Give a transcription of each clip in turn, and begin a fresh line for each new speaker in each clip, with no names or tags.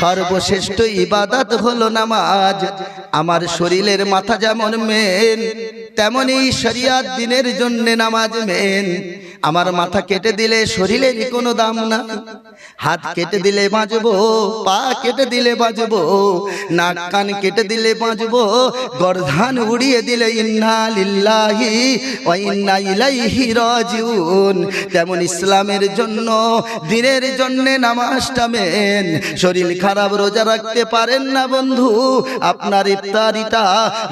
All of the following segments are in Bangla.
সর্বশ্রেষ্ঠ ইবাদত হলো নামাজ। আমার শরীরের মাথা যেমন মেন তেমনই শরিয়াত দিনের জন্য নামাজ মেন আমার মাথা কেটে দিলে শরীরেরই কোনো দাম না। হাত কেটে দিলে বাঁচবো, পা কেটে দিলে বাঁচবো, নাক কান কেটে দিলে বাঁচবো, গর্ধান উড়িয়ে দিলে ইন্না লিল্লাহি ওয়া ইন্না ইলাইহি রাজিউন। তেমন ইসলামের জন্য, দিনের জন্য নামাজটা মেন শরীর খারাপ রোজা রাখতে পারেন না বন্ধু, আপনার ইফতারিটা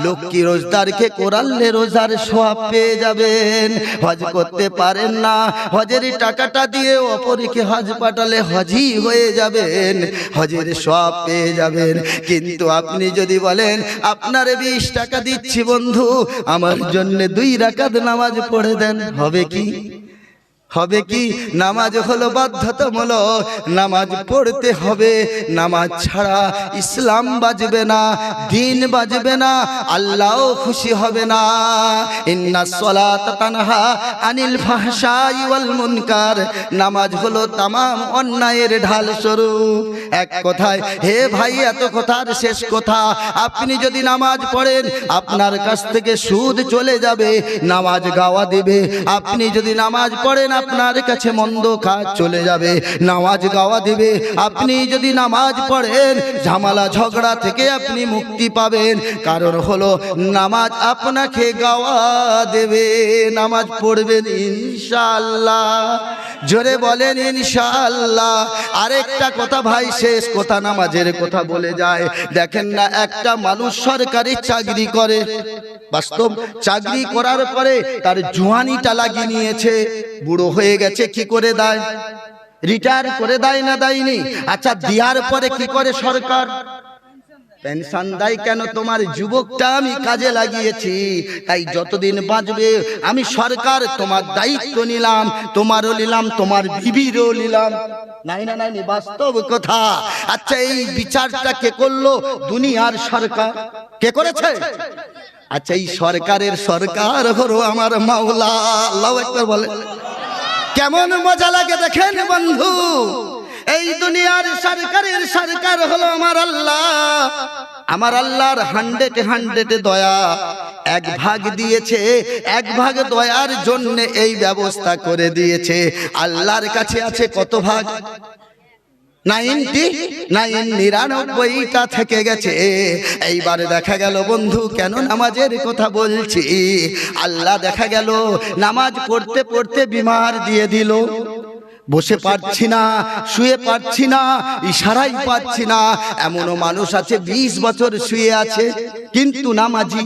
লক্ষ্মী রোজদারকে কোরাল্লে রোজার সোয়াব পেয়ে যাবেন। হজ করতে পারেন না। হজের টাকাটা দিয়ে অপরকে হজ পাঠালে হজই হয়ে যাবেন, হজের সব পেয়ে যাবেন। কিন্তু আপনি যদি বলেন, আপনার বিশ টাকা দিচ্ছি বন্ধু, আমার জন্য দুই রাকাত নামাজ পড়ে দেন, হবে কি? হবে কি? নামাজ হলো বাধ্যতামূলক। নামাজ পড়তে হবে। নামাজ ছাড়া ইসলাম বাজবে না, দিন বাজবে না, আল্লাহও খুশি হবে না। ইন্না তানহা আনিল ফাহশাই ওয়াল মুনকার। নামাজ হলো তামাম অন্যায়ের ঢাল স্বরূপ এক কথায়, হে ভাই, এত কথার শেষ কথা। আপনি যদি নামাজ পড়েন, আপনার কাছ থেকে সুদ চলে যাবে, নামাজ গাওয়া দেবে। আপনি যদি নামাজ পড়েন আপনার কাছে মন্দ কাজ চলে যাবে, নামাজ গাওয়া দিবে। আপনি যদি নামাজ পড়েন, ঝামেলা ঝগড়া থেকে আপনি মুক্তি পাবেন। কারণ হলো, নামাজ আপনাকে গাওয়া দেবে, নামাজ পড়বেন ইনশাআল্লাহ। জোরে বলেন ইনশাআল্লাহ। আরেকটা কথা ভাই, শেষ কথা, নামাজের কথা বলে যায়। দেখেন না, একটা মানুষ সরকারি চাকরি করে। বাস্তব চাকরি করার পরে তার জোয়ানিটা লাগিয়ে নিয়েছে। বুড়ো হয়ে গেছে, কি করে দেয়? রিটায়ার করে দেয় না দেয়নি? আচ্ছা দেওয়ার পরে কি করে সরকার? পেনশন দেয় কেন? তোমার যুবকটা আমি কাজে লাগিয়েছি, তাই যতদিন বাঁচবে আমি সরকার তোমার দায়িত্ব নিলাম, তোমারও নিলাম, তোমার বিবিরও নিলাম। নাই না নাই, বাস্তব কথা। আচ্ছা এই বিচারটা কে করল? দুনিয়ার সরকার। কে করেছে? আচ্ছা এই সরকারের সরকার হলো আমার মাওলা। আল্লাহ একবার বলে। কেমন মজা লাগে দেখেন বন্ধু? এই দুনিয়ার সরকারের সরকার হলো আমার আল্লাহ। আমার আল্লাহর হান্ড্রেড হান্ড্রেড দয়া। এক ভাগ দিয়েছে এক ভাগ দয়ার জন্য এই ব্যবস্থা করে দিয়েছে। আল্লাহর কাছে আছে কত ভাগ? নাইনটি, নাইন নিরানব্বইটা থেকে গেছে। এইবারে দেখা গেল বন্ধু, কেন নামাজের কথা বলছি? আল্লাহ দেখা গেল, নামাজ পড়তে পড়তে বিমার দিয়ে দিল। বসে পারছি না, শুয়ে পারছি না, ইশারাই পাচ্ছি না। এমনও মানুষ আছে ২০ বছর শুয়ে আছে, কিন্তু নামাজি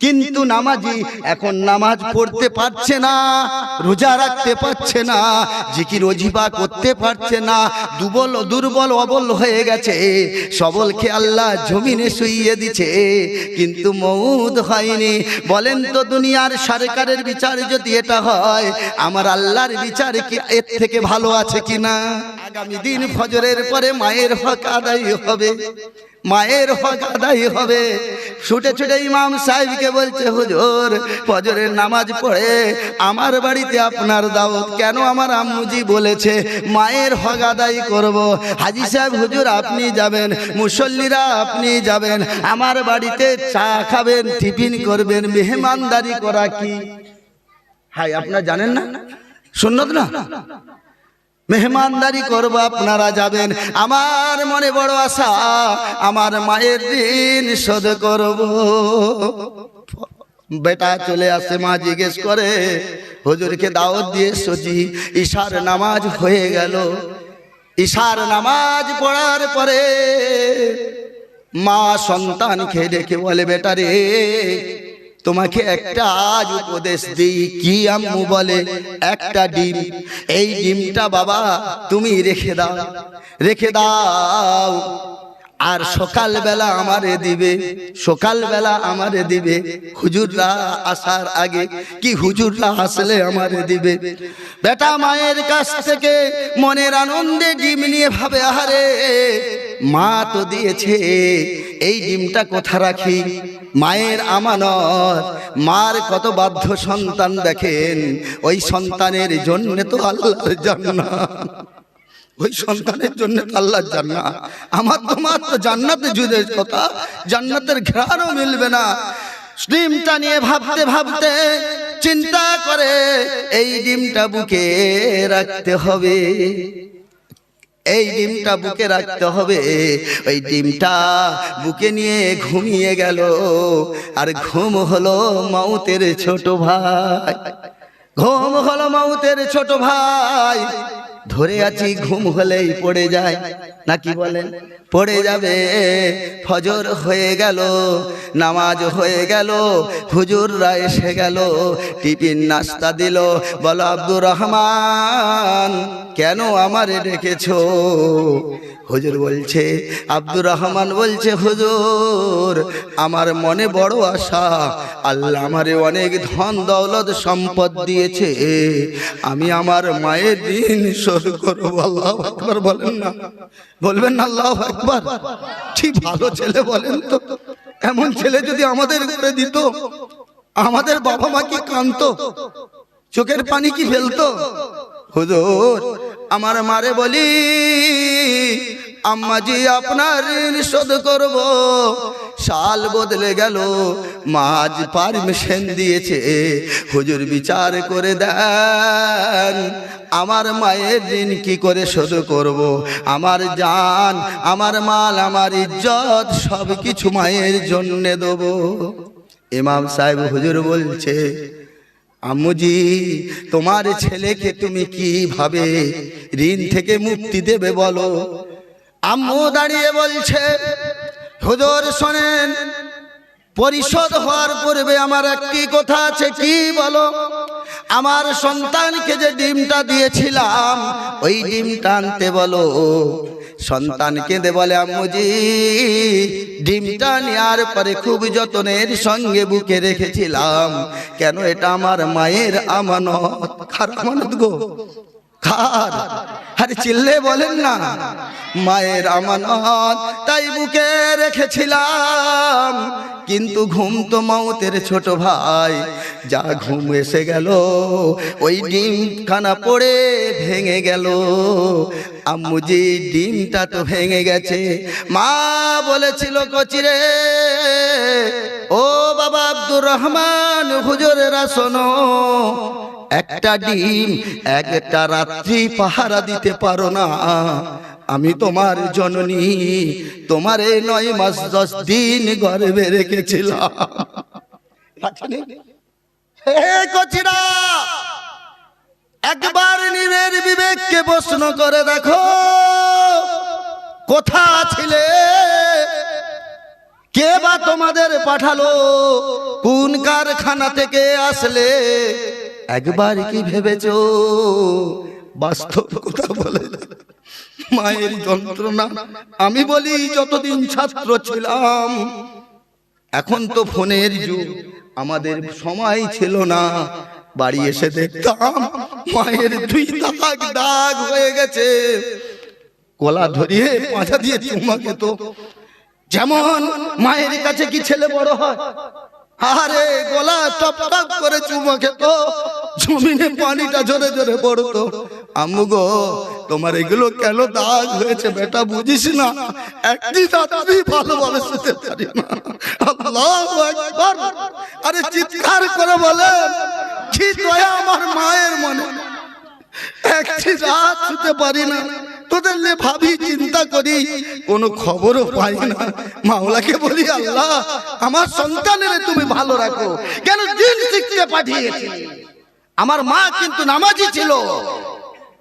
কিন্তু নামাজি এখন নামাজ পড়তে পারছে না, রোজা রাখতে পারছে না, জিকির অজিবা করতে পারছে না দুর্বল দুর্বল অবল হয়ে গেছে, সবলকে আল্লাহ জমিনে শুইয়ে দিছে কিন্তু মৌদ হয়নি। বলেন তো দুনিয়ার সরকারের বিচার যদি এটা হয়, আমার আল্লাহর বিচার কি এর থেকে ভালো আছে কিনা? আগামী দিন ফজরের পরে মায়ের হক আদায় হবে। মায়ের হক আদায় হবে। ছুটে ছুটে ইমাম সাহেবকে বলছে, হুজুর, ফজরের নামাজ পড়ে আমার বাড়িতে আপনার দাওয়াত কেন আমার আম্মুজি বলেছে, মায়ের হক আদায় করব। হাজি সাহেব, হুজুর, আপনি যাবেন, মুসল্লিরা আপনি যাবেন, আমার বাড়িতে চা খাবেন, টিফিন করবেন, মেহমানদারি করা কি? হাই আপনারা জানেন না? সুন্নত না? মেহমানদারি করব, আপনারা যাবেন। আমার মনে বড় আশা, আমার মায়ের ঋণ শোধ করব। বেটা চলে আসে, মা জিজ্ঞেস করে, হুজুরকে দাওয়াত দিয়ে সজি, ঈশার নামাজ হয়ে গেল। ঈশার নামাজ পড়ার পরে মা সন্তানকে ডেকে বলে, বেটা রে তোমাকে একটা আজ উপদেশ দিই। কি আম্মু বলে? একটা ডিম। এই ডিমটা বাবা, তুমি রেখে দাও। রেখে দাও। আর সকালবেলা আমারে দিবে। সকালবেলা আমারে দিবে। হুজুররা আসার আগে কি হুজুররা আসলে আমারে দিবে? বেটা মায়ের কাছ থেকে মনের আনন্দে ডিম নিয়ে ভাবে, আহারে, মা তো দিয়েছে। এই ডিমটা কোথা রাখি? মায়ের আমানত। মার কত বাধ্য সন্তান দেখেন, ওই সন্তানের জন্য তো আল্লাহর জন্য ওই সন্তানের জন্য আল্লাহ জান্নাত। আমার তোমার তো জান্নাতে জুড়ে কথা, জান্নাতের ঘ্রাণও মিলবে না। ডিমটা নিয়ে ভাবতে ভাবতে চিন্তা করে, এই ডিমটা বুকে রাখতে হবে। এই ডিমটা বুকে রাখতে হবে। ওই ডিমটা বুকে নিয়ে ঘুমিয়ে গেল। আর ঘুম হলো মাউতের ছোট ভাই। ঘুম হলো মাউতের ছোট ভাই। ধরে আছি, ঘুম হলেই পড়ে যায়। নাকি বলেন? পড়ে যাবে। ফজর হয়ে গেল, নামাজ হয়ে গেল, হুজুররা এসে গেল, টিফিন নাস্তা দিল। বলো, আব্দুর রহমান, কেন আমারে ডেকেছো? হুজুর বলছে, আব্দুর রহমান বলছে, হুজুর, আমার মনে বড় আশা। আল্লাহ আমারে অনেক ধন, দৌলত, সম্পদ দিয়েছে। আমি আমার মায়ের দিন শোধ করব। আল্লাহ একবার বলেন না। বলবেন না, আল্লাহ একবার ঠিক ভালো ছেলে বলেন তো। এমন ছেলে যদি আমাদের করে দিত, আমাদের বাবা মা কি কানতো চোখের পানি কি ফেলতো? হুজুর, আমার মারে বলি আম্মাজি আপনার ঋণ শোধ করব। সাল বদলে গেল মাঝ পারমিশন দিয়েছে। হুজুর বিচার করে দেন, আমার মায়ের ঋণ কি করে শোধ করব? আমার জান, আমার মাল, আমার ইজ্জত সব কিছু মায়ের জন্যে দেবো। ইমাম সাহেব হুজুর বলছে আম্মুজি তোমার ছেলেকে তুমি কীভাবে ঋণ থেকে মুক্তি দেবে বলো? আম্মু দাঁড়িয়ে বলছে, হুজুর শোনেন, পরিশোধ হওয়ার পূর্বে আমার একটি কথা আছে, কি বলো? আমার সন্তানকে যে ডিমটা দিয়েছিলাম, ওই ডিমটা আনতে বলো। সন্তানকে দে বলে আম্মুজি। ডিমটা নেওয়ার পরে খুব যত্নের সঙ্গে বুকে রেখেছিলাম। কেন এটা আমার মায়ের আমানত? খারাপ মানত গো। খার। আরে চিল্লে বলেন না। মায়ের আমানত তাই বুকে রেখেছিলাম। কিন্তু ঘুম তো মাউতের ছোট ভাই। যা ঘুম এসে গেল, ওই ডিমখানা পড়ে ভেঙে গেল। আম্মুজি, ডিমটা তো ভেঙে গেছে। মা বলেছিল কচিরে ও বাবা আব্দুর রহমান, হুজুরেরা শোনো একটা ডিম একটা রাত্রি পাহারা দিতে পারো না। আমি তোমার জননী তোমার এই নয় মাস দশ দিন গর্বে রেখেছিলাম। একবার নিজের বিবেককে প্রশ্ন করে দেখো কোথা ছিলে? কে বা তোমাদের পাঠালো? কোন কারখানা থেকে আসলে? একবার কি ভেবেছো? বাস্তব কথা বলে মায়ের যন্ত্রণা আমি বলি যতদিন ছাত্র ছিলাম এখন তো ফোনের যুগ। আমাদের সময় ছিল না। বাড়ি এসে দেখতাম মায়ের দুই দাগ দাগ হয়ে গেছে। কলা ধরিয়ে পাঁচা দিয়ে চুমাকে তো যেমন মায়ের কাছে কি ছেলে বড় হয়? আরে গলা টপ টপ করে চুমা খেত। জমিনে পানিটা জোরে জোরে পড়তো। আম্মু গো, তোমার এগুলো কেন দাগ হয়েছে বেটা? বুঝিস না একদিন রাত্রি ভালোভাবে শুতে পারি না। আরে চিৎকার করে বলে, কি দয়া আমার মায়ের মনে। একটি রাত শুতে পারি না। তোদের নিয়ে ভাবি, চিন্তা করি, কোনো খবরও পাই না। মাওলাকে বলি, আল্লাহ, আমার সন্তানের তুমি ভালো রাখো। কেন দিন শিখতে পাঠিয়েছি আমার মা কিন্তু নামাজি ছিল।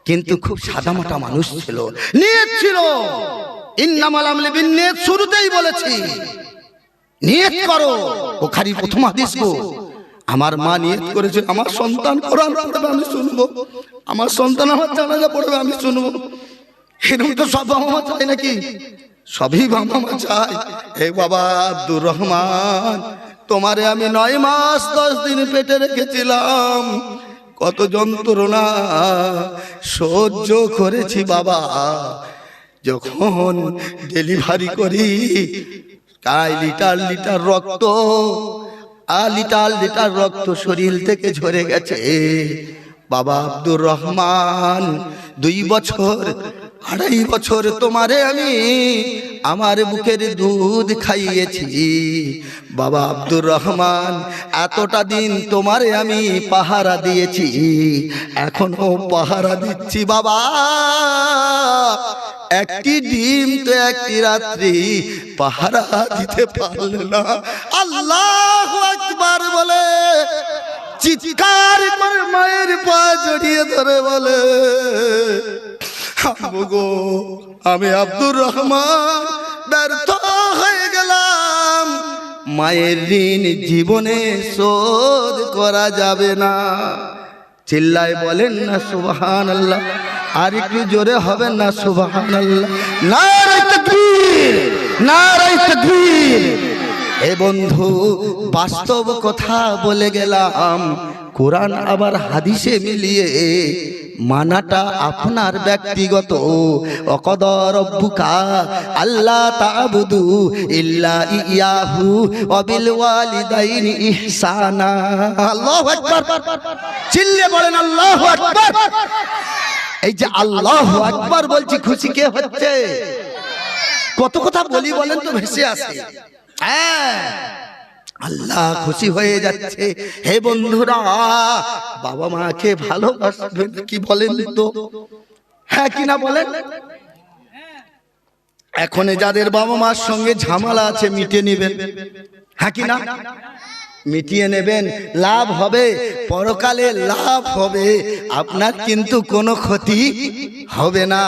কিন্তু খুব সাদামাটা মানুষ ছিল। নিয়ত ছিল। ইন্নামাল আমলে বিন্নিয়ত, শুরুতেই বলেছি। নিয়ত করো। বুখারী প্রথম হাদিস গো। আমার মা নিয়ত করেছে, আমার সন্তান কোরআন পড়বে, আমি শুনব। আমার সন্তান আমার জানাজা পড়বে, আমি শুনব। এরকম তো সব বাবা মা নাকি? সবই বাবা মা চায়। এই বাবা আব্দুর রহমান, তোমারে আমি নয় মাস দশ দিন পেটে রেখেছিলাম। কত যন্ত্রণা সহ্য করেছি বাবা। যখন ডেলিভারি করি তাই লিটার লিটার রক্ত আলিটাল লিটার লিটার রক্ত শরীর থেকে ঝরে গেছে। বাবা আব্দুর রহমান, দুই বছর আড়াই বছর তোমারে আমি আমার বুকের দুধ খাইয়েছি। বাবা আব্দুর রহমান, এতটা দিন তোমারে আমি পাহারা দিয়েছি। এখনও পাহারা দিচ্ছি বাবা। একটি ডিম তো একটি রাত্রি পাহারা দিতে পারলে না। আল্লাহ একবার বলে, চিৎকার করে মায়ের পা জড়িয়ে ধরে বলে গো আমি আব্দুর রহমান, ব্যর্থ হয়ে গেলাম। মায়ের ঋণ জীবনে শোধ করা যাবে না। চিল্লায় বলেন না সুবহান আল্লাহ আর একটু জোরে হবেন না সুবহান আল্লাহ এ বন্ধু, বাস্তব কথা বলে গেলাম। কোরআন আবার হাদিসে মিলিয়ে মানাটা আপনার ব্যক্তিগত। অকদর রব্বুকা আল্লাহ তাবুদু ইল্লা ইয়াহু অবিল ওয়ালিদাইনি ইহসানা। আল্লাহু আকবার। চিল্লে বলেন আল্লাহু আকবার। এই যে আল্লাহু আকবার বলছি, খুশি কে হচ্ছে? কত কথা বলি বলেন তো, ভেসে আসে। হ্যাঁ। আল্লাহ খুশি হয়ে যাচ্ছে। হে বন্ধুরা, বাবা মাকে ভালোবাসবেন কি বলেন তো? হ্যাঁ কি না বলেন? এখন যাদের বাবা মার সঙ্গে ঝামেলা আছে, মিটিয়ে নেবেন। হ্যাঁ কি না? মিটিয়ে নেবেন, লাভ হবে, পরকালে লাভ হবে। আপনার কিন্তু কোনো ক্ষতি হবে না।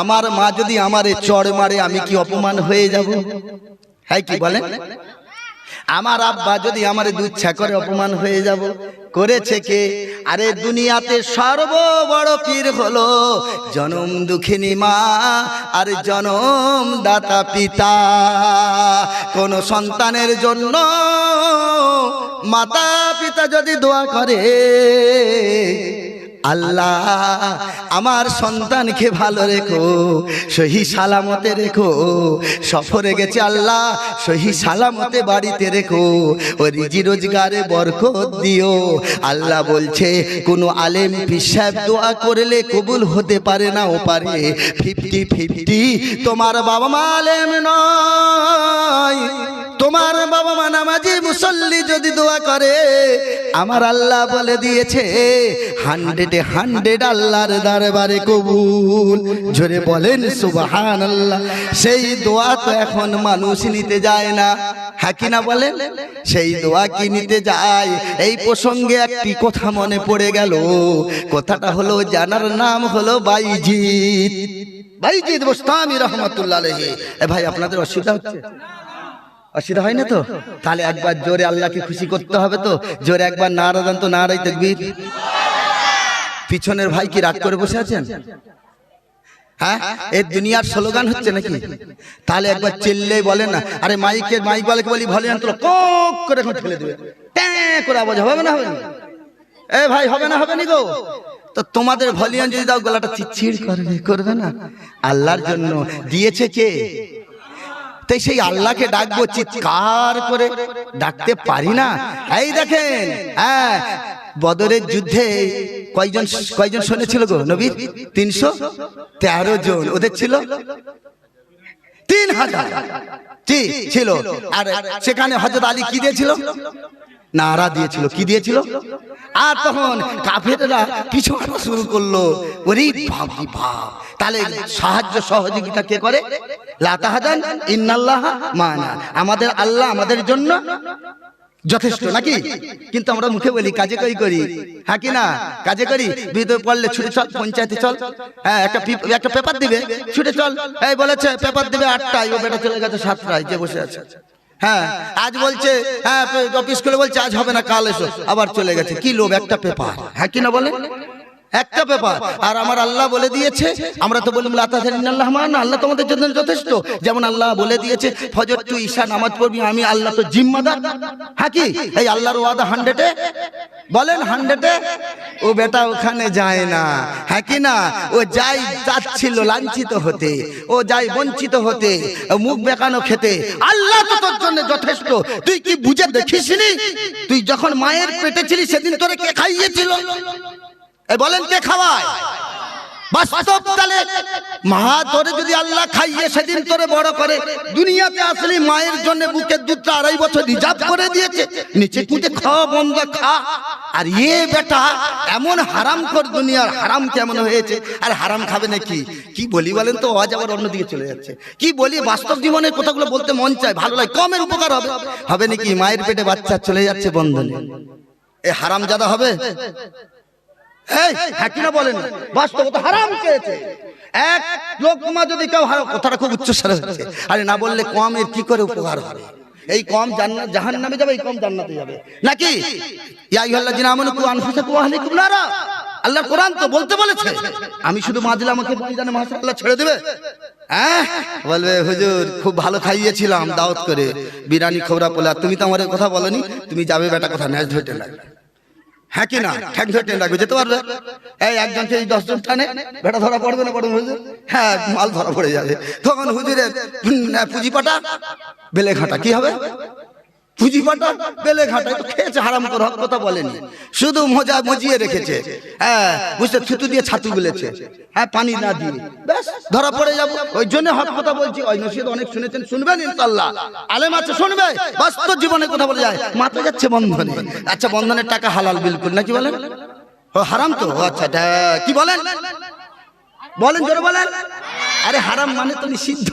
আমার মা যদি আমারে চড় মারে, আমি কি অপমান হয়ে যাব? হ্যাঁ কি বলেন? আমার আব্বা যদি আমার দুচ্ছা করে অপমান হয়ে যাব, করেছে কে? আরে দুনিয়াতে সর্ব বড় পীর হলো জনম দুঃখিনী মা আর জনম দাতা পিতা। কোন সন্তানের জন্য মাতা পিতা যদি দোয়া করে আল্লাহ, আমার সন্তানকে ভালো রেখো, সহি সালামতে রেখো, সফরে গেছে আল্লাহ, সহি সালামতে বাড়িতে রেখো, ও রিজি রোজগারে বরকত দিও। আল্লাহ বলছে, কোনো আলেম পিসাব দোয়া করলে কবুল হতে পারে না, ও পারে ফিফটি ফিফটি। তোমার বাবা মা আলেম নয়, তোমার বাবা মা নামাজি মুসল্লি যদি দোয়া করে, আমার আল্লাহ বলে দিয়েছে, হান্ড্রেডে হান্ড্রেড আল্লাহর দরবারে কবুল। জোরে বলেন সুবহান আল্লাহ সেই দোয়া তো এখন মানুষ নিতে যায় না। হ্যাঁ কি না বলেন? সেই দোয়া কি নিতে যায়? এই প্রসঙ্গে একটি কথা মনে পড়ে গেল। কথাটা হলো, জানার নাম হলো বাইজিৎ বাইজিৎ বোস্তামি রহমতুল্লাহ ভাই, আপনাদের অসুবিধা হচ্ছে? অসুবিধা হয় না তো? তাহলে একবার জোরে আল্লাহকে খুশি করতে হবে তো? জোরে একবার নারা দেন তো নারাই দেখবির পিছনের ভাই কি রাগ করে বসে আছেন? হ্যাঁ? এই দুনিয়ার স্লোগান হচ্ছে নাকি? তাহলে একবার চিল্লেই বলেন না। আরে মাইকের, মাইক বলে বলি ভলে আনতো কক করে এখন ঠেলে দেবে। ট্যাঁ করে আওয়াজ হবে না, হবে এ ভাই, হবে না, হবে নি গো। তো তোমাদের ভলিউম যদি দাও, গলাটা চিচ্ছিড় করবে করবে না? আল্লাহর জন্য দিয়েছে কে? তাই সেই আল্লাহকে ডাকবো, চিৎকার করে। ডাকতে পারি না? এই দেখেন হ্যাঁ বদরের যুদ্ধে কয়জন কয়জন সৈন্য ছিল গো নবীর তিনশো? তেরো জন। ওদের ছিল? তিন হাজার। জি, ছিল। আর সেখানে হজরত আলী কি দিয়েছিল? নারা দিয়েছিল। কি দিয়েছিল? আর তখন কাফেররা হাঁটা শুরু করল। ওরে রে বাপ। তাহলে সাহায্য সহযোগিতা কে করে? লাতাহাজান ইন্নাল্লাহ মানা। আমাদের আল্লাহ আমাদের জন্য যথেষ্ট নাকি? কিন্তু আমরা মুখে বলি, কাজে করি করি। হ্যাঁ কি না? কাজে করি? বিদ্যুৎ পড়লে ছুটে চল, পঞ্চায়েতে চল। হ্যাঁ একটা একটা পেপার দিবে, ছুটে চল। এই বলেছে পেপার দিবে আটটায়, ও বেটা চলে গেছে সাতটায়, যে বসে আছে। হ্যাঁ আজ বলছে হ্যাঁ অফিস করে বলছে, আজ হবে না, কাল এসো। আবার চলে গেছে। কি লোভ, একটা পেপার হ্যাঁ কি না বলে? একটা ব্যাপার। আর আমার আল্লাহ বলে দিয়েছে, আমরা তো বললাম আল্লাহ মান আল্লাহ তোমাদের জন্য যথেষ্ট। যেমন আল্লাহ বলে দিয়েছে, ফজর টু ঈশা নামাজ পড়বি, আমি আল্লাহ তো জিম্মাদার। হ্যাঁ কি? এই আল্লাহর ওয়াদা হান্ড্রেডে বলেন হান্ড্রেডে ও বেটা ওখানে যায় না। হ্যাঁ কি না? ও যাই যাচ্ছিল লাঞ্ছিত হতে, ও যাই বঞ্চিত হতে মুখ বেকানো খেতে, আল্লাহ তো তোর জন্য যথেষ্ট। তুই কি বুঝে দেখিসনি? তুই যখন মায়ের পেটে ছিলি, সেদিন তোরে কে খাইয়েছিল? বলেন কে খাওয়ায়? তালে মা তোরে যদি আল্লাহ খাইয়ে সেদিন তোরে বড় করে, দুনিয়াতে আসলি মায়ের জন্য বুকের দুধটা আড়াই বছর রিজার্ভ করে দিয়েছে, নিচে কুটে খাওয়া বন্ধ খা। আর ইয়ে বেটা এমন হারাম কর দুনিয়ার, হারাম কেমন হয়েছে? আর হারাম খাবে নাকি? কি বলি বলেন তো? আজ আবার অন্যদিকে চলে যাচ্ছে। কি বলি? বাস্তব জীবনের কথাগুলো বলতে মন চায়, ভালো লাগে, কমের উপকার হবে। হবে নাকি মায়ের পেটে বাচ্চা চলে যাচ্ছে বন্ধনে? এ হারাম জাদা হবে? হ্যাঁ আল্লাহ কোরআন তো বলতে বলেছে, আমি শুধু মা দিলে আমাকে আল্লাহ ছেড়ে দেবে। হ্যাঁ? বলবে, হুজুর, খুব ভালো খাইয়েছিলাম, দাওয়াত করে। বিরিয়ানি, খবরা পোলা তুমি তো আমার কথা বলনি, তুমি যাবে বেটা কথা ন্যাচ ধরতে লাগবে হ্যাঁ কি না? ঠ্যাং ধরে টেন যেতে পারবে? এই একজনকে এই দশজন টানে, বেটা ধরা পড়বে না পড়বে হুজুর? হ্যাঁ মাল ধরা পড়ে যাবে। তখন হুজুরের পুঁজি পাটা বেলে ঘাটা কি হবে? পুঁজি পাটা বেলে ঘাটা তো খেয়েছে, হারাম করে, হক কথা বলেনি। শুধু মজা মজিয়ে রেখেছে। হ্যাঁ বুঝতে থুতু দিয়ে ছাতু গুলেছে। হ্যাঁ পানি না দিয়ে। ব্যাস, ধরা পড়ে যাব। ওই জন্য হক কথা বলছি। ওই নসিদ অনেক শুনেছেন, শুনবেন ইনশাল্লাহ আলেম আছে, শুনবে। বাস্তব জীবনে কথা বলে যায়। মাথা যাচ্ছে বন্ধনে। আচ্ছা বন্ধনের টাকা হালাল বিলকুল, নাকি বলেন? ও, হারাম তো। আচ্ছা কি বলেন? বলেন বলেন। আরে, হারাম মানে তো নিষিদ্ধ।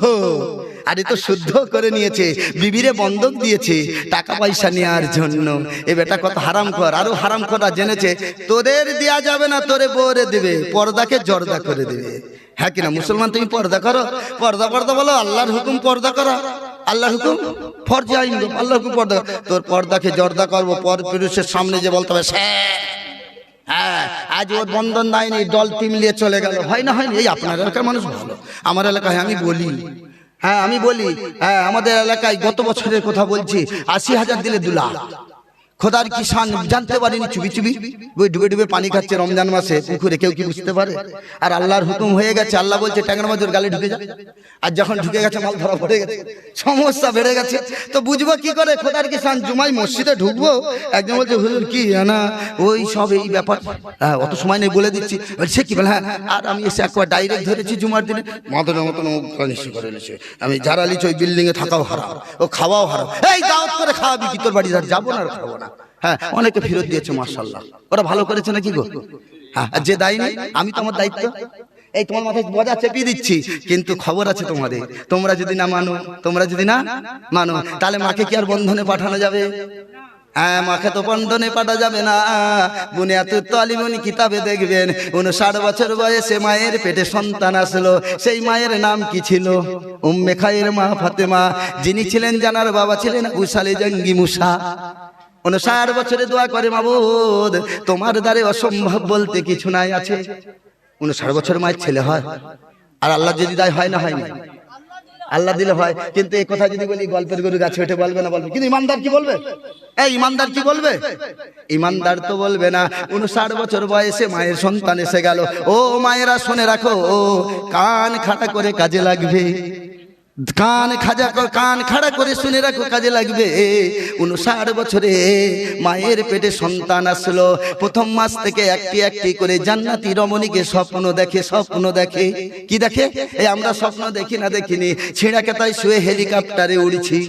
আরে তো শুদ্ধ করে নিয়েছে। বিবিরে বন্ধক দিয়েছে। টাকা পয়সা নেওয়ার জন্য। এ বেটা কত হারাম কর আরও হারাম করা জেনেছে। তোদের দেয়া যাবে না তোরে বোরে দেবে। পর্দাকে জর্দা করে দেবে। হ্যাঁ কিনা মুসলমান তুমি পর্দা করো। পর্দা পর্দা বলো আল্লাহর হুকুম পর্দা করো। আল্লাহর হুকুম? ফরজে আইন আল্লাহর হুকুম পর্দা তোর পর্দাকে জর্দা করব পর পুরুষের সামনে যে বলতে হবে "শ্যাঁ, হ্যাঁ আজ ওর বন্ধন দেয়নি দল তিমলিয়ে চলে গেল। হয় না হয়নি এই আপনার এলাকার মানুষ ভালো। আমার এলাকায় আমি বলি হ্যাঁ আমি বলি হ্যাঁ আমাদের এলাকায় গত বছরের কথা বলছি, আশি হাজার দিলে দু লাখ খোদার কিষান জানতে পারিনি চুবি চুবি ওই ডুবে ডুবে পানি খাচ্ছে রমজান মাসে, পুকুরে কেউ কি বুঝতে পারে? আর আল্লাহর হুকুম হয়ে গেছে, আল্লাহ বলছে, ট্যাংরা মাছের গালে ঢুকে যায় আর যখন ঢুকে গেছে, মাল ধরা পড়ে গেছে। সমস্যা বেড়ে গেছে। তো বুঝব কি করে খোদার কিষান জুমাই মসজিদে ঢুকবো? একজন বলছে, হুজুর, কি না ওই সব এই ব্যাপার। হ্যাঁ অত সময় নেই বলে দিচ্ছি। সে কি বলে হ্যাঁ আর আমি এসে একবার ডাইরেক্ট ধরেছি জুমার দিনে। মাদনের মতন করে আমি যারা ওই বিল্ডিংয়ে থাকাও হারাম। ও খাওয়াও হারাম। এই দাওয়াত করে খাওয়াবি কি? তোর বাড়ি যাব না আর খাব না। হ্যাঁ অনেকে ফেরত দিয়েছে মার্শাল্লাহ ওরা ভালো করেছে নাকি গো? হ্যাঁ আর যে দায়ী নেই আমি তো আমার দায়িত্ব এই তোমার মাথায় বজা চেপিয়ে দিচ্ছি কিন্তু খবর আছে তোমাদের। তোমরা যদি না মানো তোমরা যদি না মানো তাহলে মাকে কি আর বন্ধনে পাঠানো যাবে? হ্যাঁ মাকে তো বন্ধনে পাঠা যাবে না। বুনিয়াতুত আলিমনি কিতাবে দেখবেন উনষাট বছর বয়সে মায়ের পেটে সন্তান আসলো। সেই মায়ের নাম কি ছিল? উম্মে খায়ের মা ফাতেমা। যিনি ছিলেন জানার বাবা ছিলেন উসালে জঙ্গি মুসা। উনষাট বছরে দোয়া করে মাবুদ, তোমার দ্বারে অসম্ভব বলতে কিছু নাই আছে। উনষাট বছর মায়ের ছেলে হয়, আর আল্লাহ যদি দায় হয় না হয় না। আল্লাহ দিলে হয়, কিন্তু এই কথা যদি বলি, গল্পের গরু গাছে উঠে বলবে না বলবে। কিন্তু ইমানদার কি বলবে? এই ইমানদার কি বলবে? ইমানদার তো বলবে না। উনষাট বছর বয়সে মায়ের সন্তান এসে গেল। ও মায়েরা, শুনে রাখো ও কান খাটা করে কাজে লাগবে। কান খাজা কান খাড়া করে শুনে রাখো, কাজে লাগবে। উনষাট বছরে মায়ের পেটে সন্তান আসলো। প্রথম মাস থেকে একটি একটি করে জান্নাতি রমণীকে স্বপ্ন দেখে স্বপ্ন দেখে। কি দেখে? এই আমরা স্বপ্ন দেখি না দেখিনি। ছেঁড়া কেতায় শুয়ে হেলিকপ্টারে উড়ছি।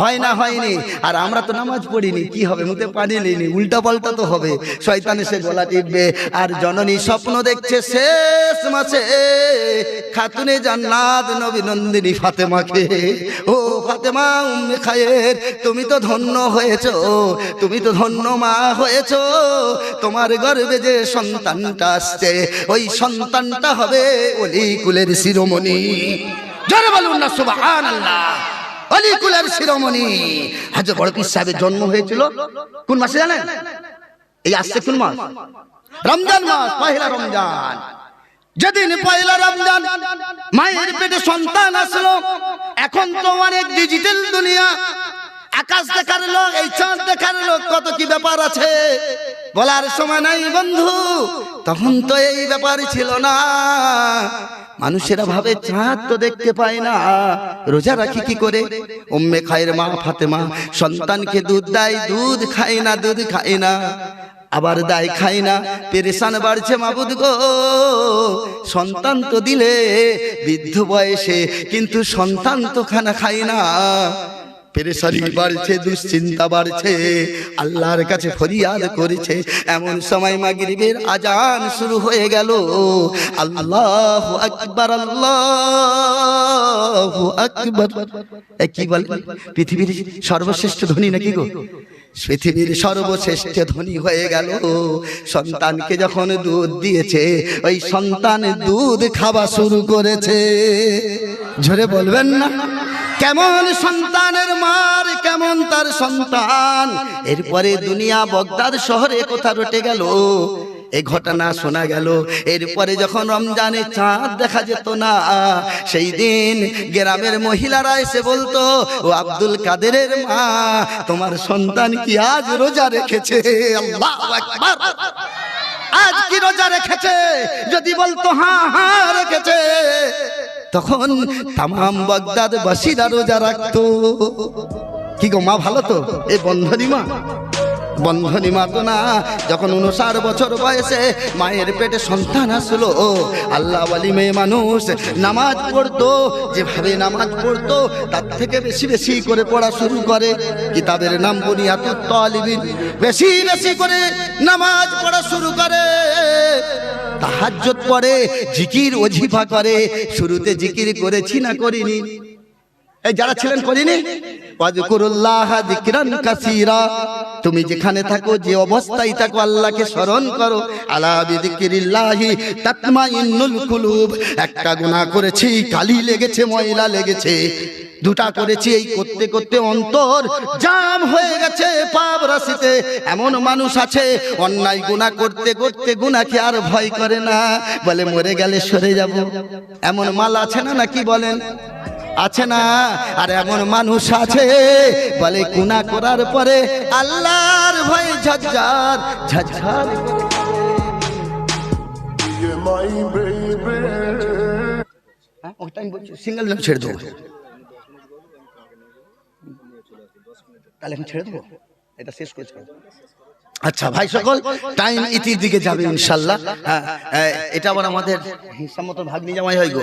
হয় না হয়নি আর আমরা তো নামাজ পড়িনি, কি হবে? মুখে পানি নিনি উল্টা পাল্টা তো হবে। শয়তান এসে গলা টিপবে। আর জননী স্বপ্ন দেখছে শেষ মাসে। খাতুনে জান্নাত, নবী নন্দিনী ফাতেমাকে। ও ফাতেমা উম্মে খায়ের, তুমি তো ধন্য হয়েছো। তুমি তো ধন্য মা হয়েছো। তোমার গর্বে যে সন্তানটা আসছে, ওই সন্তানটা হবে ওলি কুলের শিরোমণি। জোরে বলুন না, সুবহানাল্লাহ। অলিকুলের শিরোমণি হাজর বড় পীর সাহেবের জন্ম হয়েছিল। কোন মাসে জানেন? এই আসছে কোন মাস? রমজান মাস, পহেলা রমজান। যেদিন পয়লা রমজান, মায়ের পেটে সন্তান আসলো। এখন তো অনেক ডিজিটাল দুনিয়া। আকাশ দেখার লোক, এই চাঁদ দেখার লোক, কত কি ব্যাপার আছে? বলার সময় নাই বন্ধু, তখন তো এই ব্যাপার ছিল না। মানুষেরা ভাবে, চাঁদ তো দেখতে পায় না। রোজা রাখি কি করে? উম্মে খায়ের মা, ফাতেমা, সন্তানকে দুধ দেয়, দুধ খায় না, দুধ খায় না। আবার দায় খাই না। পেরেশান বাড়ছে মাবুদ গো। সন্তান তো দিলে বৃদ্ধ বয়সে, কিন্তু সন্তান তো খানা খাই না। পেরেশানি বাড়ছে দুশ্চিন্তা বাড়ছে আল্লাহর কাছে ফরিয়াদ করেছে। এমন সময় মাগরিবের আজান শুরু হয়ে গেল। আল্লাহ আকবার আল্লাহ আকবার। কি বলে? পৃথিবীর সর্বশ্রেষ্ঠ ধনী নাকি গো? পৃথিবীর সর্বশ্রেষ্ঠ ধনী হয়ে গেল। সন্তানকে যখন দুধ দিয়েছে ওই সন্তান দুধ খাওয়া শুরু করেছে। ঝরে বলবেন না? কেমন সন্তানের মার, কেমন তার সন্তান? এরপরে দুনিয়া বগদাদ শহরে কোথা রটে গেল। এ ঘটনা শোনা গেল। এরপরে যখন রমজানে চাঁদ দেখা যেত না, সেই দিন গ্রামের মহিলারা এসে বলতো, ও আব্দুল কাদেরের মা, তোমার সন্তান কি আজ রোজা রেখেছে? আজ কি রোজা রেখেছে? যদি বলতো হ্যাঁ হ্যাঁ রেখেছে। তখন তামাম বাগদাদ বাসীরা রোজা রাখতো। কি গো মা, ভালো তো? এ বন্ধনী মা বন্ধনী মা তো না, যখন উনষাট বছর বয়সে মায়ের পেটে সন্তান আসলো, আল্লাহ বলি মেয়ে মানুষ নামাজ পড়তো, যেভাবে নামাজ পড়তো, তার থেকে বেশি বেশি করে পড়া শুরু করে। কিতাবের নাম বুনিয়াতুত তালিবিন। বেশি বেশি করে নামাজ পড়া শুরু করে। তাহাজ্জত পরে জিকির অজিফা করে। শুরুতে জিকির করেছি না করিনি। এই যারা ছিলেন করিনি তুমি যেখানে থাকো, যে অবস্থায় থাকো, আল্লাহকে স্মরণ করো। আলা বিযিকরিল্লাহি তাতমাইন্নুল একটা গুনাহ করেছি, কালি লেগেছে, ময়লা লেগেছে। দুটা করেছি, এই করতে করতে অন্তর জাম হয়ে গেছে পাপ রাশিতে। এমন মানুষ আছে, অন্যায় গুনাহ করতে করতে গুনাহকে আর ভয় করে না। বলে মরে গেলে সরে যাব। এমন মাল আছে না নাকি বলেন? আছে না? আর এমন মানুষ আছে বলে গুনাহ করার পরে আল্লাহর ভয় ঝাঝার ঝাঝার ওটা আমি বলছি সিঙ্গেল নাম ছেড়ে দেবো। তাহলে ছেড়ে দেবো? এটা শেষ করে ছাড়বো। আচ্ছা ভাই সকল টাইম ইতির দিকে যাবে ইনশাল্লাহ। হ্যাঁ এটা আবার আমাদের হিসাব মতো ভাগ্নি জামাই হয় গো।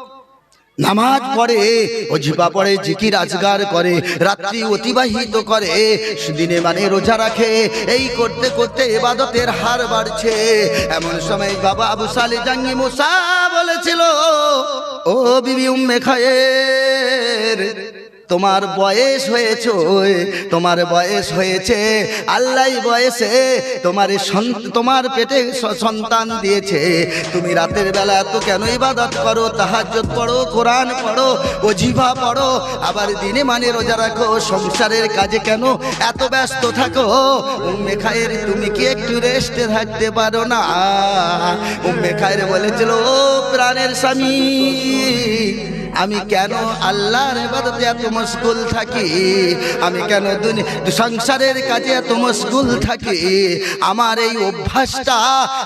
নামাজ পড়ে অজিবা পড়ে, জিকির রাজগার করে, রাত্রি অতিবাহিত করে দিনে মানে রোজা রাখে, এই করতে করতে এবাদতের হার বাড়ছে। এমন সময় বাবা আবু সালে জাঙ্গি মুসা বলেছিল, ও বিবি উম্মে খায়ের তোমার বয়স হয়েছে তোমার বয়স হয়েছে। আল্লাহ বয়সে, তোমার তোমার পেটে সন্তান দিয়েছে। তুমি রাতের বেলা এত কেন ইবাদত করো? তাহাজ্জুদ পড়ো, কোরআন পড়ো, ওজিফা পড়ো, আবার দিনে মানে রোজা রাখো। সংসারের কাজে কেন এত ব্যস্ত থাকো? উম্মে খায়ের, তুমি কি একটু রেস্টে থাকতে পারো না? উম্মে খায়ের বলেছিল, ও প্রাণের স্বামী আমি কেন আল্লাহর ইবাদতে এত মশগুল থাকি? আমি কেন সংসারের কাজে এত মশগুল থাকি? আমার এই অভ্যাসটা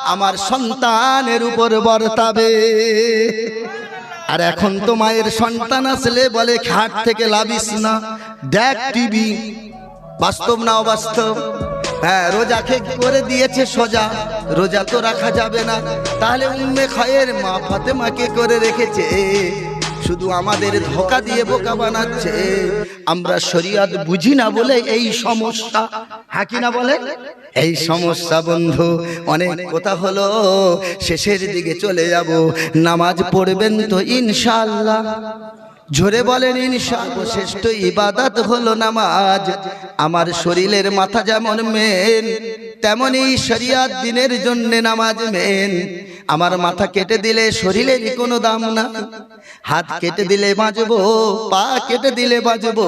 আমার সন্তানের উপর বর্তাবে। আর এখন তো মায়ের সন্তান আসলে বলে খাট থেকে লাভিস না। দেখ টিভি। বাস্তব না অবাস্তব? হ্যাঁ রোজা খেক করে দিয়েছে সোজা। রোজা তো রাখা যাবে না। তাহলে উম্মে খায়ের মা ফাতেমাকে করে রেখেছে। শুধু আমাদের ধোকা দিয়ে বোকা বানাচ্ছে। আমরা শরিয়াত বুঝি না বলে এই সমস্যা। হাকি না বলে? এই সমস্যা বন্ধু, অনেক কথা হলো, শেষের দিকে চলে যাব। নামাজ পড়বেন তো ইনশাআল্লাহ। জোরে বলেন সর্বশ্রেষ্ঠ শ্রেষ্ঠ ইবাদত হলো নামাজ। আমার শরীরের মাথা যেমন মেন তেমনি শরিয়াত দিনের জন্য নামাজ মেন আমার মাথা কেটে দিলে শরীরেরই কোনো দাম না। হাত কেটে দিলে বাঁচবো, পা কেটে দিলে বাঁচবো,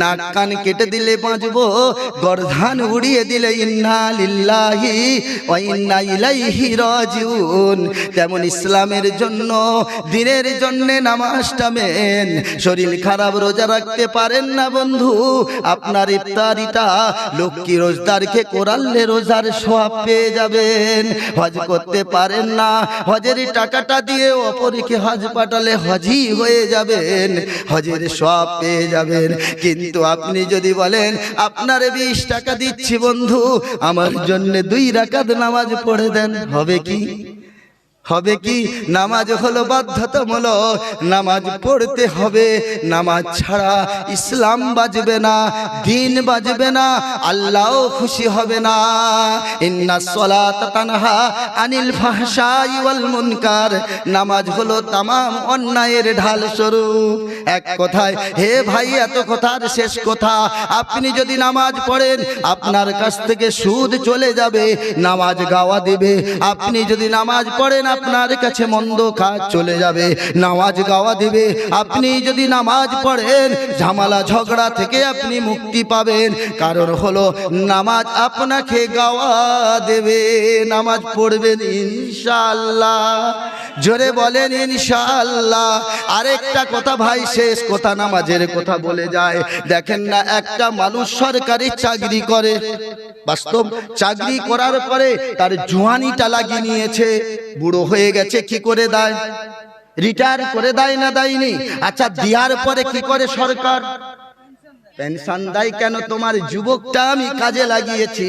নাক কান কেটে দিলে বাঁচবো, গর্ধান উড়িয়ে দিলে ইন্না লিল্লাহি ওয়া ইন্না ইলাইহি রাজিউন। তেমন ইসলামের জন্য, দিনের জন্য নামাজটা মেন শরীর খারাপ রোজা রাখতে পারেন না, বন্ধু। আপনার ইফতারিটা লক্ষ্মী রোজদারকে কোরাল্লে রোজার সোয়াব পেয়ে যাবেন। হজ করতে পারেন না, হজের টাকাটা দিয়ে অপরকে হজ পাঠালে হজই হয়ে যাবেন। হজের সব পেয়ে যাবেন। কিন্তু আপনি যদি বলেন, আপনার বিশ টাকা দিচ্ছি, বন্ধু, আমার জন্য দুই রাকাত নামাজ পড়ে দেন, হবে কি? হবে কি? নামাজ হলো বাধ্যতামূলক। নামাজ পড়তে হবে। নামাজ ছাড়া ইসলাম বাজবে না, দিন বাজবে না, আল্লাহও খুশি হবে না। ইন্না তানহা আনিল ফাহশাই ওয়াল মুনকার। নামাজ হলো তামাম অন্যায়ের ঢাল স্বরূপ এক কথায়, হে ভাই, এত কথার শেষ কথা। আপনি যদি নামাজ পড়েন, আপনার কাছ থেকে সুদ চলে যাবে, নামাজ গাওয়া দেবে। আপনি যদি নামাজ পড়েন আপনার কাছে মন্দ কাজ চলে যাবে, নামাজ গাওয়া দিবে। আপনি যদি নামাজ পড়েন, ঝামেলা ঝগড়া থেকে আপনি মুক্তি পাবেন। কারণ হলো, নামাজ আপনাকে গাওয়া দেবে, নামাজ পড়বেন ইনশাআল্লাহ। জোরে বলেন ইনশাআল্লাহ। আরেকটা কথা ভাই, শেষ কথা, নামাজের কথা বলে যায়। দেখেন না, একটা মানুষ সরকারি চাকরি করে। বাস্তব, চাকরি করার পরে তার জোয়ানিটা লাগিয়ে নিয়েছে। বুড়ো হয়ে গেছে, কি করে দেয়? রিটায়ার করে দেয় না দেয়নি? আচ্ছা দেওয়ার পরে কি করে সরকার? পেনশন দেয় কেন? তোমার যুবকটা আমি কাজে লাগিয়েছি,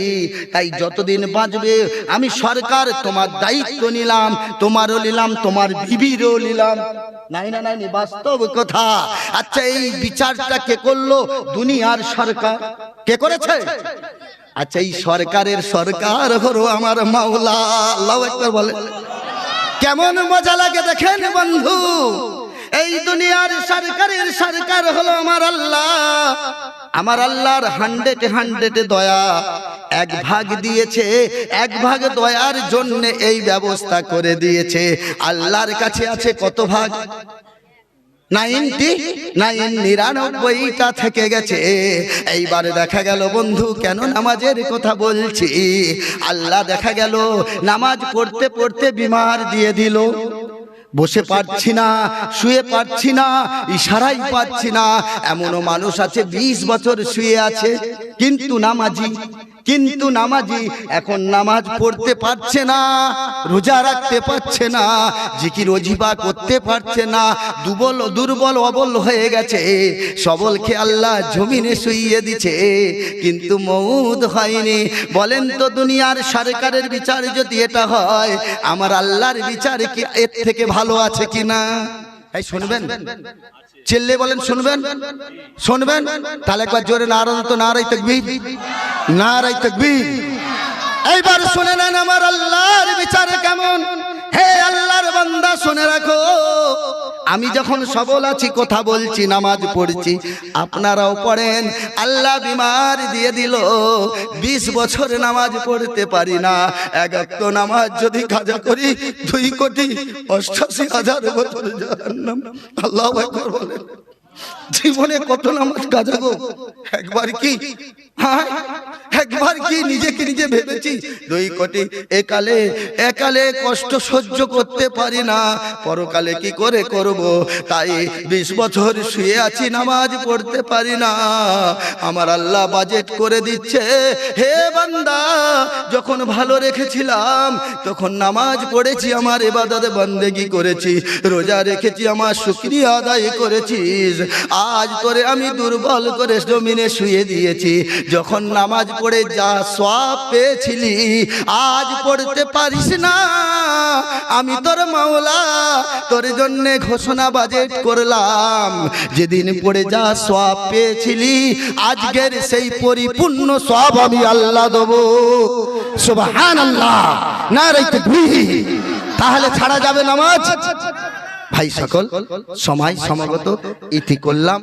তাই যতদিন বাঁচবে, আমি সরকার তোমার দায়িত্ব নিলাম, তোমারও নিলাম, তোমার বিবিরও নিলাম। নাই না, নাই বাস্তব কথা। আচ্ছা এই বিচারটা কে করল? দুনিয়ার সরকার। কে করেছে? আচ্ছা এই সরকারের সরকার হলো আমার মাওলা, আল্লাহ একবার বলে। কেমন মজা লাগে দেখেন বন্ধু? এই দুনিয়ার সরকারের সরকার হলো আমার আল্লাহ। আমার আল্লাহর হান্ড্রেড হান্ড্রেড দয়া। এক ভাগ দিয়েছে, এক ভাগ দয়ার জন্য এই ব্যবস্থা করে দিয়েছে। আল্লাহর কাছে আছে কত ভাগ? নাইনটি, নাইন নিরানব্বইটা থেকে গেছে। এইবারে দেখা গেল বন্ধু, কেন নামাজের কথা বলছি? আল্লাহ দেখা গেল, নামাজ পড়তে পড়তে বিমার দিয়ে দিল। বসে পারছি না, শুয়ে পারছি না, ইশারাই পাচ্ছি না। এমনও মানুষ আছে ২০ বছর শুয়ে আছে, কিন্তু নামাজি কিন্তু নামাজি এখন নামাজ পড়তে পারছে না, রোজা রাখতে পারছে না, জিকির অজিবা করতে পারছে না দুর্বল দুর্বল অবল হয়ে গেছে। সবলকে আল্লাহ জমিনে শুইয়ে দিছে কিন্তু মৌদ হয়নি। বলেন তো দুনিয়ার সরকারের বিচার যদি এটা হয়, আমার আল্লাহর বিচার কি এর থেকে ভালো আছে কি না এই শুনবেন? চিল্লে বলেন, শুনবেন? শুনবেন? তাহলে একবার জোরে নারাজ তো নারাই না নারাই থাকবি এইবার শুনে নেন আমার আল্লাহর বিচারে কেমন? রাখো। আমি যখন সবল আছি, কথা বলছি, নামাজ পড়ছি, আপনারাও পড়েন। আল্লাহ বিমার দিয়ে দিল, বিশ বছর নামাজ পড়তে পারি না। এক অক্ত নামাজ যদি কাজা করি, দুই কোটি অষ্টাশি হাজার বছর আল্লাহ বলেন। জীবনে কত নামাজ কাজা গো একবার কি? হ্যাঁ একবার কি নিজেকে নিজে ভেবেছি? দুই কোটি একালে একালে কষ্ট সহ্য করতে পারি না। পরকালে কি করে করব? তাই বিশ বছর শুয়ে আছি, নামাজ পড়তে পারি না। আমার আল্লাহ বাজেট করে দিচ্ছে। হে বান্দা, যখন ভালো রেখেছিলাম, তখন নামাজ পড়েছি, আমার এবাদত বন্দেগি করেছি। রোজা রেখেছি, আমার শুক্রিয়া আদায় করেছিস আজ তোরে আমি দুর্বল করে জমিনে শুয়ে দিয়েছি। যখন নামাজ পড়ে যা সব পেয়েছিলি, আজ পড়তে পারিস না। আমি তোর মাওলা, তোর জন্য ঘোষণা বাজেট করলাম। যেদিন পড়ে যা সব পেয়েছিলি, আজকের সেই পরিপূর্ণ সব আমি আল্লাহ দেবো। সুবহান আল্লাহ না তাহলে ছাড়া যাবে নামাজ? ভাই সকল সময় সমাগত ইতি করলাম।